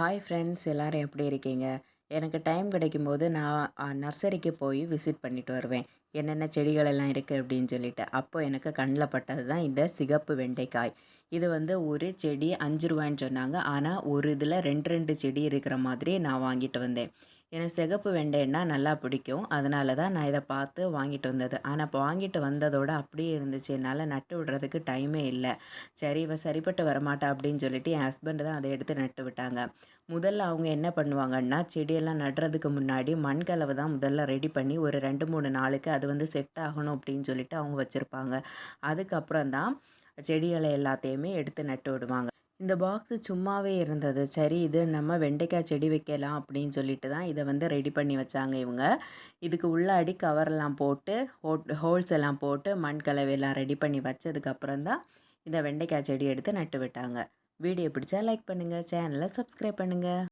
Hi friends எல்லோரும் எப்படி இருக்கீங்க? எனக்கு டைம் கிடைக்கும்போது நான் நர்சரிக்கு போய் விசிட் பண்ணிட்டு வருவேன். என்னென்ன செடிகள் எல்லாம் இருக்குது அப்படின்னு சொல்லிட்டு. அப்போது எனக்கு கண்ணில் பட்டது தான் இந்த சிகப்பு வெண்டைக்காய். இது வந்து ஒரு செடி அஞ்சு ரூபாய்ன்னு சொன்னாங்க. ஆனால் ஒரு இதில் ரெண்டு ரெண்டு செடி இருக்கிற மாதிரி நான் வாங்கிட்டு வந்தேன். எனக்கு சிகப்பு வெண்டைன்னா நல்லா பிடிக்கும். அதனால தான் நான் இதை பார்த்து வாங்கிட்டு வந்தது. ஆனால் இப்போ வாங்கிட்டு வந்ததோட அப்படியே இருந்துச்சு. என்னால் நட்டு விடுறதுக்கு டைமே இல்லை. சரி இவ சரிப்பட்டு வரமாட்டா அப்படின்னு சொல்லிட்டு என் ஹஸ்பண்ட் தான் அதை எடுத்து நட்டு விட்டாங்க. முதல்ல அவங்க என்ன பண்ணுவாங்கன்னா செடியெல்லாம் நடுறதுக்கு முன்னாடி மண்கலவை தான் முதல்ல ரெடி பண்ணி ஒரு ரெண்டு மூணு நாளுக்கு அது வந்து செட் ஆகணும் அப்படின்னு சொல்லிட்டு அவங்க வச்சுருப்பாங்க. அதுக்கப்புறம் தான் செடிகளை எல்லாத்தையுமே எடுத்து நட்டு விடுவாங்க. இந்த பாக்ஸு சும்மாவே இருந்தது. சரி இது நம்ம வெண்டைக்காய் செடி வைக்கலாம் அப்படின்னு சொல்லிட்டு தான் இதை வந்து ரெடி பண்ணி வச்சாங்க இவங்க. இதுக்கு உள்ளாடி கவர்லாம் போட்டு ஹோட் ஹோல்ஸ் எல்லாம் போட்டு மண் கலவையெல்லாம் ரெடி பண்ணி வச்சதுக்கப்புறம் தான் இந்த வெண்டைக்காய் செடி எடுத்து நட்டு விட்டாங்க. வீடியோ பிடிச்சா லைக் பண்ணுங்கள் சேனலை சப்ஸ்கிரைப் பண்ணுங்கள்